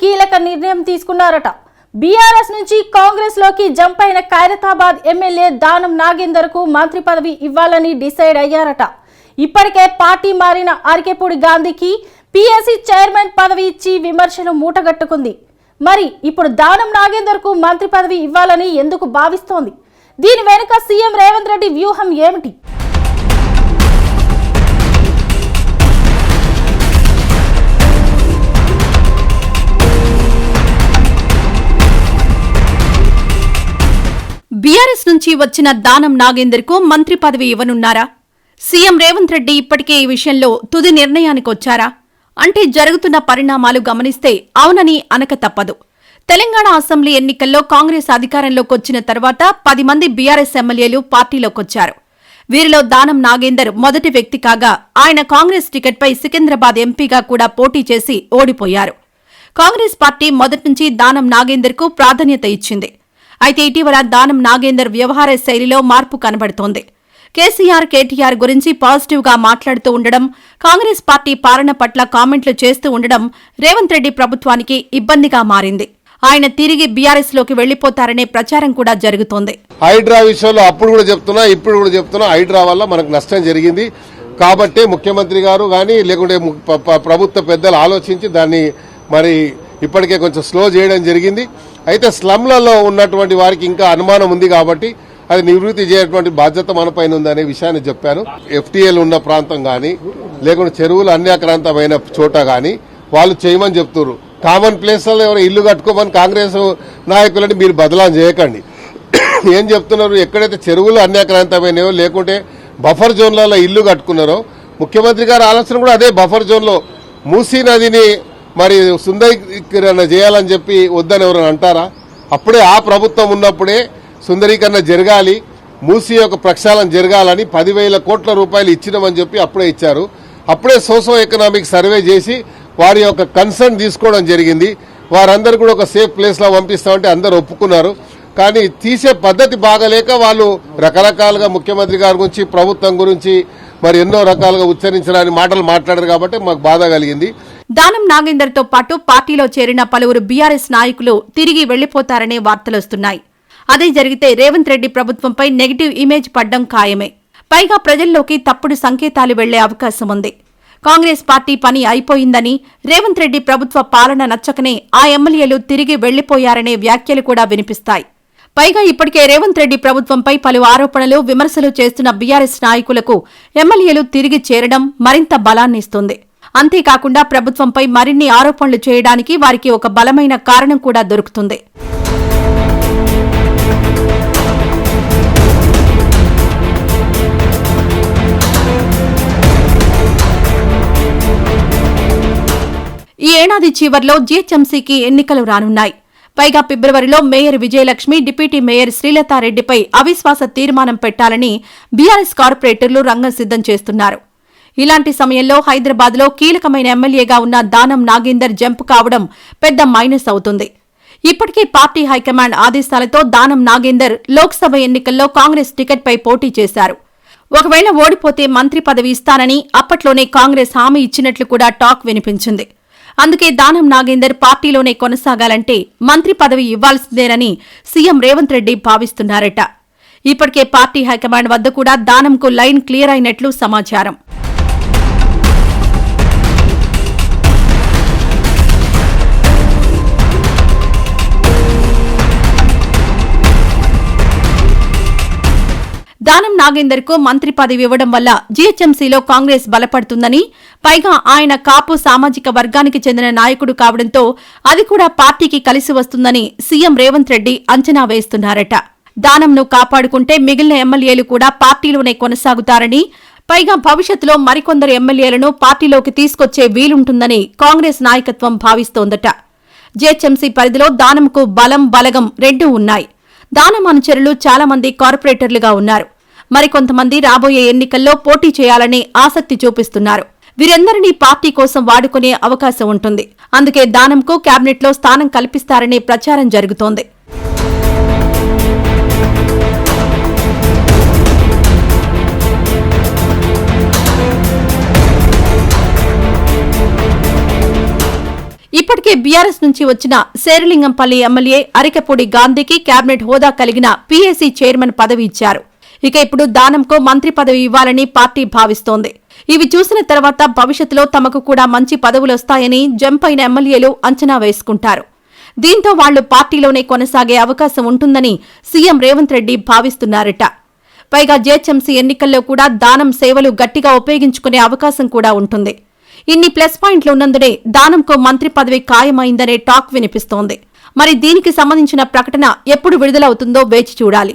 కీలక నిర్ణయం తీసుకున్నారట. బీఆర్ఎస్ నుంచి కాంగ్రెస్లోకి జంప్ అయిన ఖైరతాబాద్ ఎమ్మెల్యే దానం నాగేందర్కు మంత్రి పదవి ఇవ్వాలని డిసైడ్ అయ్యారట. ఇప్పటికే పార్టీ మారిన ఆర్కేపూడి గాంధీకి పిఎస్సి చైర్మన్ పదవి ఇచ్చి విమర్శలు మూటగట్టుకుంది. మరి ఇప్పుడు దానం నాగేందర్కు మంత్రి పదవి ఇవ్వాలని ఎందుకు భావిస్తోంది? దీని వెనుక సీఎం రేవంత్ రెడ్డి వ్యూహం ఏమిటి? బీఆర్ఎస్ నుంచి వచ్చిన దానం నాగేందర్కు మంత్రి పదవి ఇవ్వనున్నారా? సీఎం రేవంత్ రెడ్డి ఇప్పటికే ఈ విషయంలో తుది నిర్ణయానికి వచ్చారా? అంటే జరుగుతున్న పరిణామాలు గమనిస్తే అవునని అనక తప్పదు. తెలంగాణ అసెంబ్లీ ఎన్నికల్లో కాంగ్రెస్ అధికారంలోకి వచ్చిన తర్వాత పది మంది బీఆర్ఎస్ ఎమ్మెల్యేలు పార్టీలోకొచ్చారు వీరిలో దానం నాగేందర్ మొదటి వ్యక్తి కాగా ఆయన కాంగ్రెస్ టికెట్పై సికింద్రాబాద్ ఎంపీగా కూడా పోటీ చేసి ఓడిపోయారు. కాంగ్రెస్ పార్టీ మొదటి నుంచి దానం నాగేందర్కు ప్రాధాన్యత ఇచ్చింది. అయితే ఇటీవల దానం నాగేందర్ వ్యవహార శైలిలో మార్పు కనబడుతోంది. కేసీఆర్ కేటీఆర్ గురించి పాజిటివ్గా మాట్లాడుతూ ఉండడం కాంగ్రెస్ పార్టీ పాలన పట్ల కామెంట్లు చేస్తూ ఉండడం రేవంత్ రెడ్డి ప్రభుత్వానికి ఇబ్బందిగా మారింది. ఆయన తిరిగి బీఆర్ఎస్లోకి వెళ్ళిపోతారనే ప్రచారం కూడా జరుగుతోంది. హైడ్రా విషయంలో అప్పుడు కూడా చెప్తున్నా ఇప్పుడు కూడా చెప్తున్నా హైడ్రా వల్ల మనకు నష్టం జరిగింది. కాబట్టి ముఖ్యమంత్రి గారు కానీ లేకుంటే ప్రభుత్వ పెద్దలు ఆలోచించి దాన్ని మరి ఇప్పటికే కొంచెం స్లో చేయడం జరిగింది. అయితే స్లమ్లలో ఉన్నటువంటి వారికి ఇంకా అనుమానం ఉంది కాబట్టి అది నివృత్తి చేయటువంటి బాధ్యత మనపైన ఉందనే విషయాన్ని చెప్పాను. ఎఫ్టీఎల్ ఉన్న ప్రాంతం కానీ లేకుంటే చెరువులు అన్యాక్రాంతమైన చోట కానీ వాళ్ళు చేయమని చెప్తున్నారు కామన్ ప్లేస్లలో ఎవరు ఇల్లు కట్టుకోమని కాంగ్రెస్ నాయకులని మీరు బదలాం చేయకండి. ఏం చెప్తున్నారు? ఎక్కడైతే చెరువులు అన్యాక్రాంతమైనవో లేకుంటే బఫర్ జోన్లలో ఇల్లు కట్టుకున్నారో ముఖ్యమంత్రి గారి ఆలోచన కూడా అదే బఫర్ జోన్లో మూసీ నదిని మరి సుందరీకరణ చేయాలని చెప్పి వద్దని ఎవరైనా అంటారా? అప్పుడే ఆ ప్రభుత్వం ఉన్నప్పుడే సుందరీకరణ జరగాలి మూసీ యొక్క ప్రక్షాళన జరగాలని పదివేల కోట్ల రూపాయలు ఇచ్చినామని చెప్పి అప్పుడే ఇచ్చారు. అప్పుడే సోషో ఎకనామిక్ సర్వే చేసి వారి యొక్క కన్సర్న్ తీసుకోవడం జరిగింది. వారందరూ కూడా ఒక సేఫ్ ప్లేస్లో పంపిస్తామంటే అందరు ఒప్పుకున్నారు. కానీ తీసే పద్ధతి బాగలేక వాళ్ళు రకరకాలుగా ముఖ్యమంత్రి గారి గురించి ప్రభుత్వం గురించి మరి ఎన్నో రకాలుగా ఉచ్చరించడానికి మాటలు మాట్లాడారు కాబట్టి మాకు బాధ కలిగింది. దానం నాగేందర్తో పాటు పార్టీలో చేరిన పలువురు బీఆర్ఎస్ నాయకులు తిరిగి వెళ్ళిపోతారనే వార్తలొస్తున్నాయి అదే జరిగితే రేవంత్ రెడ్డి ప్రభుత్వంపై నెగిటివ్ ఇమేజ్ పడ్డం ఖాయమే. పైగా ప్రజల్లోకి తప్పుడు సంకేతాలు వెళ్ళే అవకాశం ఉంది. కాంగ్రెస్ పార్టీ పని అయిపోయిందని రేవంత్ రెడ్డి ప్రభుత్వ పాలన నచ్చకనే ఆ ఎమ్మెల్యేలు తిరిగి వెళ్ళిపోయారనే వ్యాఖ్యలు కూడా వినిపిస్తాయి. పైగా ఇప్పటికే రేవంత్ రెడ్డి ప్రభుత్వంపై పలు ఆరోపణలు విమర్శలు చేస్తున్న బీఆర్ఎస్ నాయకులకు ఎమ్మెల్యేలు తిరిగి చేరడం మరింత బలాన్నిస్తుంది. అంతేకాకుండా ప్రభుత్వంపై మరిన్ని ఆరోపణలు చేయడానికి వారికి ఒక బలమైన కారణం కూడా దొరుకుతుంది. ఈ ఏడాది చివర్లో జీహెచ్ఎంసీకి ఎన్నికలు రానున్నాయి. పైగా ఫిబ్రవరిలో మేయర్ విజయలక్ష్మి డిప్యూటీ మేయర్ శ్రీలతారెడ్డిపై అవిశ్వాస తీర్మానం పెట్టాలని బీఆర్ఎస్ కార్పొరేటర్లు రంగం సిద్ధం చేస్తున్నారు. ఇలాంటి సమయంలో హైదరాబాద్లో కీలకమైన ఎమ్మెల్యేగా ఉన్న దానం నాగేందర్ జంప్ కావడం పెద్ద మైనస్ అవుతుంది. ఇప్పటికే పార్టీ హైకమాండ్ ఆదేశాలతో దానం నాగేందర్ లోక్సభ ఎన్నికల్లో కాంగ్రెస్ టికెట్పై పోటీ చేశారు. ఒకవేళ ఓడిపోతే మంత్రి పదవి ఇస్తానని అప్పట్లోనే కాంగ్రెస్ హామీ ఇచ్చినట్లు కూడా టాక్ వినిపించింది. అందుకే దానం నాగేందర్ పార్టీలోనే కొనసాగాలంటే మంత్రి పదవి ఇవ్వాల్సిందేనని సీఎం రేవంత్ రెడ్డి భావిస్తున్నారట. ఇప్పటికే పార్టీ హైకమాండ్ వద్ద కూడా దానంకు లైన్ క్లియర్ అయినట్లు సమాచారం. దానం నాగేందర్కు మంత్రి పదవి ఇవ్వడం వల్ల జీహెచ్ఎంసీలో కాంగ్రెస్ బలపడుతుందని పైగా ఆయన కాపు సామాజిక వర్గానికి చెందిన నాయకుడు కావడంతో అది కూడా పార్టీకి కలిసి వస్తుందని సీఎం రేవంత్ రెడ్డి అంచనా వేస్తున్నారట. దానంను కాపాడుకుంటే మిగిలిన ఎమ్మెల్యేలు కూడా పార్టీలోనే కొనసాగుతారని పైగా భవిష్యత్తులో మరికొందరు ఎమ్మెల్యేలను పార్టీలోకి తీసుకొచ్చే వీలుంటుందని కాంగ్రెస్ నాయకత్వం భావిస్తోందట. జీహెచ్ఎంసీ పరిధిలో దానంకు బలం బలగం రెండూ ఉన్నాయి. దానం అనుచరులు చాలా మంది కార్పొరేటర్లుగా ఉన్నారు. మరికొంతమంది రాబోయే ఎన్నికల్లో పోటీ చేయాలని ఆసక్తి చూపిస్తున్నారు. వీరందరినీ పార్టీ కోసం వాడుకునే అవకాశం ఉంటుంది. అందుకే దానంకు కేబినెట్లో స్థానం కల్పిస్తారనే ప్రచారం జరుగుతోంది. ఇప్పటికే బీఆర్ఎస్ నుంచి వచ్చిన శేరలింగంపల్లి ఎమ్మెల్యే అరికపూడి గాంధీకి కేబినెట్ హోదా కలిగిన పీఏసీ చైర్మన్ పదవి ఇచ్చారు. ఇక ఇప్పుడు దానంకు మంత్రి పదవి ఇవ్వాలని పార్టీ భావిస్తోంది. ఇవి చూసిన తర్వాత భవిష్యత్తులో తమకు కూడా మంచి పదవులొస్తాయని జంప్ అయిన ఎమ్మెల్యేలు అంచనా వేసుకుంటారు. దీంతో వాళ్ళు పార్టీలోనే కొనసాగే అవకాశం ఉంటుందని సీఎం రేవంత్ రెడ్డి భావిస్తున్నారట. పైగా జేహెచ్ఎంసీ ఎన్నికల్లో కూడా దానం సేవలు గట్టిగా ఉపయోగించుకునే అవకాశం కూడా ఉంటుంది. ఇన్ని ప్లస్ పాయింట్లు ఉన్నందునే దానంకు మంత్రి పదవి ఖాయమైందనే టాక్ వినిపిస్తోంది. మరి దీనికి సంబంధించిన ప్రకటన ఎప్పుడు విడుదలవుతుందో వేచి చూడాలి.